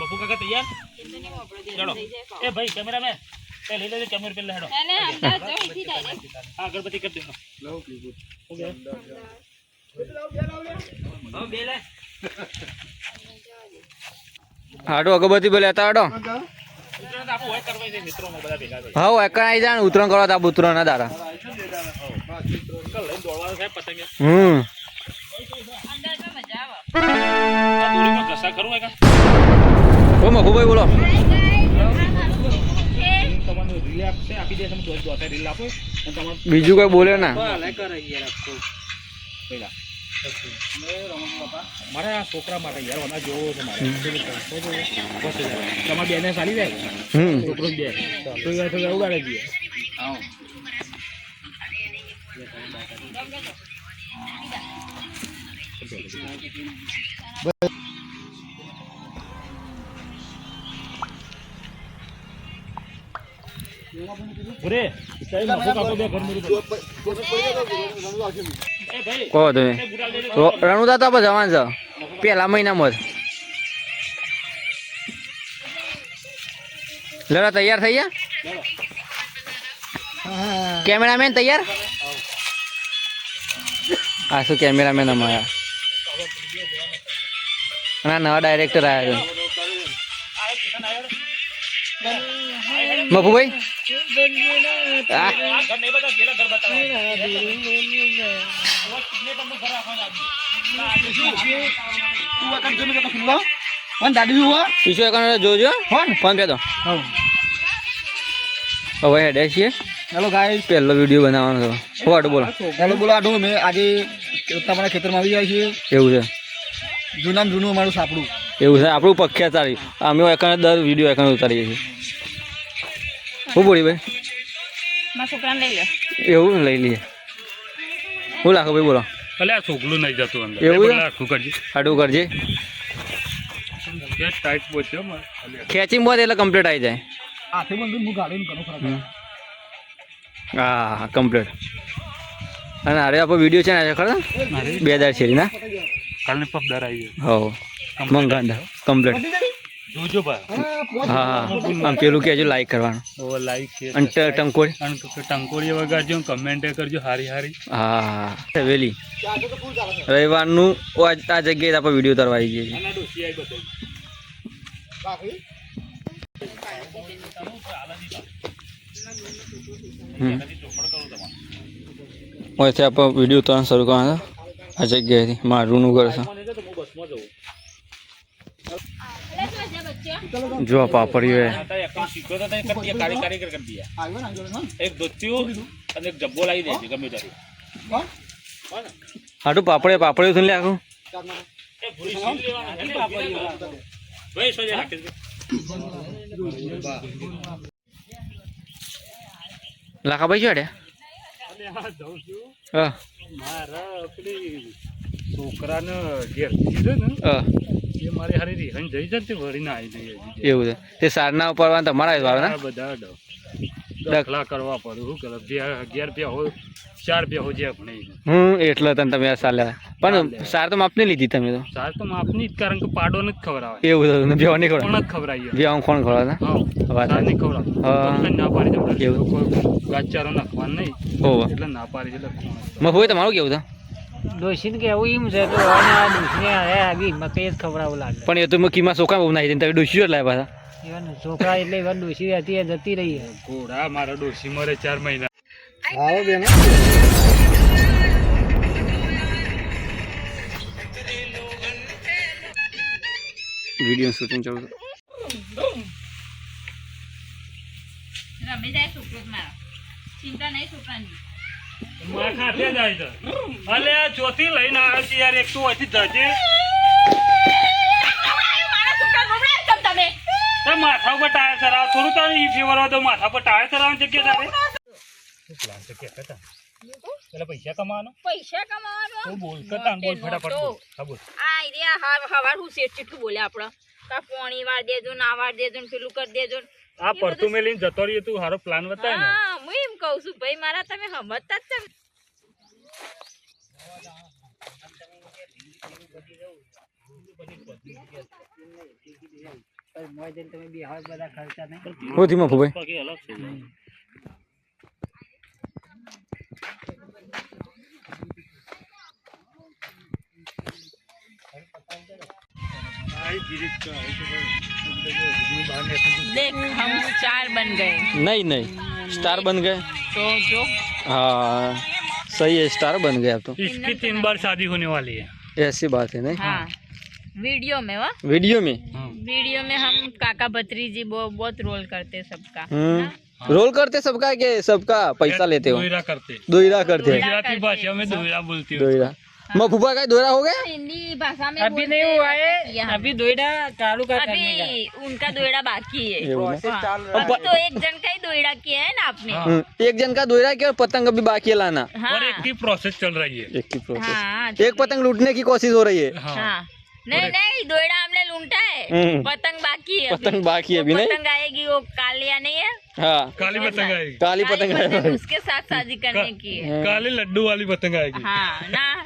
બપુ કાકા તૈયાર? ચલો. એ ભાઈ કેમેરામેન એ લઈ લેજો કેમેરા પેલા હેડો. હા ગણપતિ કરી દેજો. ઓકે. હા બે લે હાડો અગરબત્તી બોલે લેતા હાડો. ઉત્તરાયણ તો આપણું હોય કરવાય છે મિત્રોમાં બધા ભેગા થઈ હા એકણ આવી જાય ઉતરણ કરવા તા ઉતરણ ના પતંગે. હમ. આ દોરીમાં ઓ મફુભાઈ બોલો બીજું કઈ બોલે ના? મારે છોકરા માટે યાર ઓના જોવો છે મારે. તમારે બેને ચાલી જાય? છોકરો બે. તો યાર તો ઉડાડે દઈએ હા સાહેબ કહો તમે. તો રણુદા તો આપણે જવાનું છે. પેલા મહિનામાં જ. લડા તૈયાર થઈ ગયા? કેમેરામેન તૈયાર? આ શું કેમેરામેન અમારા? ના નવા ડાયરેક્ટર આવ્યા છે. મફુભાઈ? જોજો. ફોન પે હવે હેડે છીએ. હેલો ગાઈસ પહેલો વીડિયો બનાવવાનો છે વોટ બોલો? હેલો બોલો આડો. મેં આજે તમારા ખેતરમાં આવી જાય છે એવું છે. જૂનામાં જૂનું અમારું સાપડું. એવું છે. આપણું પખ્યા તારી. અમે એકણ દર વીડિયો એકણ ઉતારીએ છીએ. શું બોલી ભાઈ? મારા છોકરાને લઈ લો એવું? લઈ લઈએ. શું લાખો ભાઈ બોલો. ભલે આ છોકલું નહીં જતું અંદર. એવું? આખું કરજે. આટલું કરજે. ટાઈટ પહોંચ્યો મારે ખેંચી એટલે કમ્પ્લીટ આવી જાય. હાથે બંધ હું ગાડીને કરું ખરા. હા કમ્પ્લીટ અને અરે આપણો વીડિયો છે ને આજે ખરા? બે હજાર પગદાર આવી ગયો હો મંગાંદા કમ્પ્લીટ. જોજો ભાઈ હા આમ પેલું કહેજો લાઈક કરવાનું. ઓ લાઈક છે. અને ટ- ટંકોરી અને ટંકોળી વગાડજો કમેન્ટ કરજો હારી હારી. હા વેલી. રવિવારનું આ જગ્યાએ આપણે વીડિયો ઉતારવા આવી જઈએ ઓયથી આપણે વીડિયો ઉતારવાનું શરૂ કરવાના આ જગ્યાએથી મારું ઘર છે. જો પાપડીઓ એક દોચ્યું અને એક જબ્બો લાવી દેજો ગમે ત્યારે. હાટું પાપડે પાપડીઓ થઈને લે. લાખાભાઈ છું હા છોકરાને ઘેર છે ને એ મારી હારી રિહાઈ જઈ જતી વળીને આવી જઈએ એવું છે. તે સારના ઉપર તમારા જ વાવે ને બધા દાખલા કરવા પડે શું કરે. બે અગિયાર બે હોય ચાર બે હોય જે હું હમ એટલે તને તમે આ સાલ પણ સાર તો માપની લીધી તમે તો. સાર તો માપની જ કારણ કે પાડો નથી આવે એવું છે બેવા નહીં ખબર કોણ જ ખવડાવીએ? બેવા કોણ ખવડાવે ને હા વાત. નહીં ખવડાવે. ના પાડી એવું. કોઈ ગાચારો નાખવાનું નહીં. એટલે ના પાડી એટલે ખવડાવે. હોય તમારું કેવું છે કે કેવું એમ છે તો અને આ ડોશીને હવે આવી મકઈ જ ખવડાવવું લાગે. પણ એ તો મેં કીમાં સોકા બહુ નાખી તમે ડોસી જ લાવ્યા હતા. એવા છોકરા એટલે એવા ડોશી હતી એ જતી રહી. ઘોડા મારા ડોસી મરે ચાર મહિના. આવો બેન. વીડિયો શૂટિંગ ચાલુ રમી જાય છોકરો મારા. ચિંતા નહીં છોકરાની. માં ખાતે જાય છે અલે ચોથી લઈને આવ્યો છે યાર એક તો અહીંથી જજે મારા છોકરા ગમડા તમ તમે એ માથા ઉપર ટાયર ચરાવ થોડું તારે ઈ ફેવર તો માથા પર ટાયર ચરાવવાની જગ્યા તારે. પેલા પૈસા કમાવાનો. પૈસા કમાવાનો? તું બોલ કરતા બોલ ફટાફટ બોલ. આ એરિયા હવાર હવાર હું શેઠ ચીટકું બોલે આપણો. કા પોણી વાર દેજો ના વાર દેજો ને પેલું કરી દેજો. આ પડતું મેલીને જતો રહીએ તું હારો પ્લાન બતાય ને. કહું છું ભાઈ મારા તમે સમજતા જ તમે હું થયું મફુભાઈ અલગ देख हम चार बन गए। नहीं नहीं स्टार बन गए। तो जो हाँ सही है स्टार बन गए अब तो। इसकी तीन बार शादी होने वाली है। ऐसी बात है नहीं? हाँ वीडियो में वाह। वीडियो में? वीडियो में हम काका भत्रीजी जी बहुत रोल करते सबका हम्म। रोल करते सबका के सबका पैसा लेते हो? दोहरा करते। दोहरा करते। हैं गुजराती भाषा में दोहरा बोलती हो। दोहरा मफुफा का दोहरा हो गया? हिंदी भाषा में अभी नहीं हुआ है यहाँ। अभी दोईड़ा चालू का अभी उनका दोयड़ा बाकी है। हाँ। अब तो एक जन का ही दोयड़ा किया है ना आपने। हम्म, एक जन का दोहरा किया और पतंग अभी बाकी है लाना। हाँ। और एक की प्रोसेस चल रही है। एक की प्रोसेस हाँ एक पतंग लूटने की कोशिश हो रही है। हाँ। नहीं नहीं दोयड़ा हमने लूटा है। पतंग बाकी है अभी। पतंग बाकी है अभी नहीं? पतंग आएगी वो कालिया नहीं है? हाँ। काली पतंग आएगी। काली पतंग उसके साथ शादी करने की है। काले लड्डू वाली पतंग आएगी। हाँ ना